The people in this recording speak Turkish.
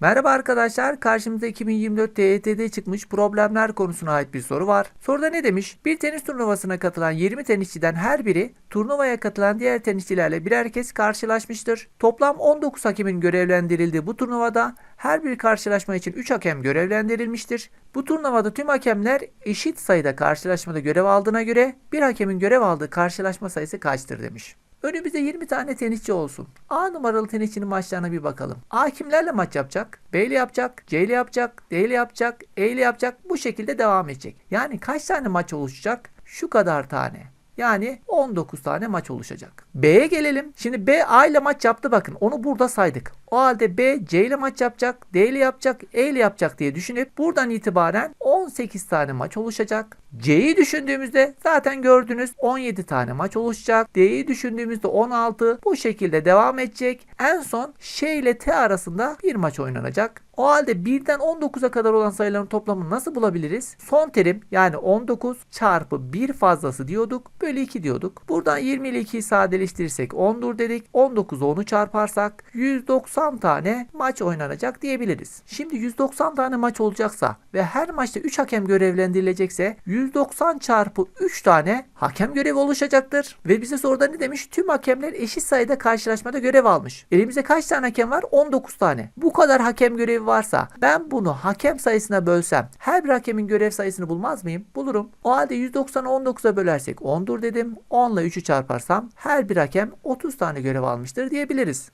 Merhaba arkadaşlar, karşımıza 2024 TYT'de çıkmış problemler konusuna ait bir soru var. Soruda ne demiş? Bir tenis turnuvasına katılan 20 tenisçiden her biri turnuvaya katılan diğer tenisçilerle birer kez karşılaşmıştır. Toplam 19 hakemin görevlendirildiği bu turnuvada her bir karşılaşma için 3 hakem görevlendirilmiştir. Bu turnuvada tüm hakemler eşit sayıda karşılaşmada görev aldığına göre bir hakemin görev aldığı karşılaşma sayısı kaçtır demiş. Önümüzde 20 tane tenisçi olsun. A numaralı tenisçinin maçlarına bir bakalım. A kimlerle maç yapacak? B ile yapacak, C ile yapacak, D ile yapacak, E ile yapacak. Bu şekilde devam edecek. Yani kaç tane maç oluşacak? Şu kadar tane. Yani 19 tane maç oluşacak. B'ye gelelim. Şimdi B A ile maç yaptı bakın. Onu burada saydık. O halde B C ile maç yapacak, D ile yapacak, E ile yapacak diye düşünüp buradan itibaren 18 tane maç oluşacak. C'yi düşündüğümüzde zaten gördünüz 17 tane maç oluşacak. D'yi düşündüğümüzde 16 bu şekilde devam edecek. En son Ş ile T arasında bir maç oynanacak. O halde 1'den 19'a kadar olan sayıların toplamını nasıl bulabiliriz? Son terim yani 19 çarpı 1 fazlası diyorduk. Bölü 2 diyorduk. Buradan 20 ile 2'yi sadeleştirirsek 10'dur dedik. 19'u 10'u çarparsak 190 tane maç oynanacak diyebiliriz. Şimdi 190 tane maç olacaksa ve her maçta 3 hakem görevlendirilecekse 190 çarpı 3 tane hakem görevi oluşacaktır. Ve bize soruda ne demiş? Tüm hakemler eşit sayıda karşılaşmada görev almış. Elimizde kaç tane hakem var? 19 tane. Bu kadar hakem görevi varsa ben bunu hakem sayısına bölsem her bir hakemin görev sayısını bulmaz mıyım? Bulurum. O halde 190'ı 19'a bölersek 10'dur dedim. 10 ile 3'ü çarparsam her bir hakem 30 tane görev almıştır diyebiliriz.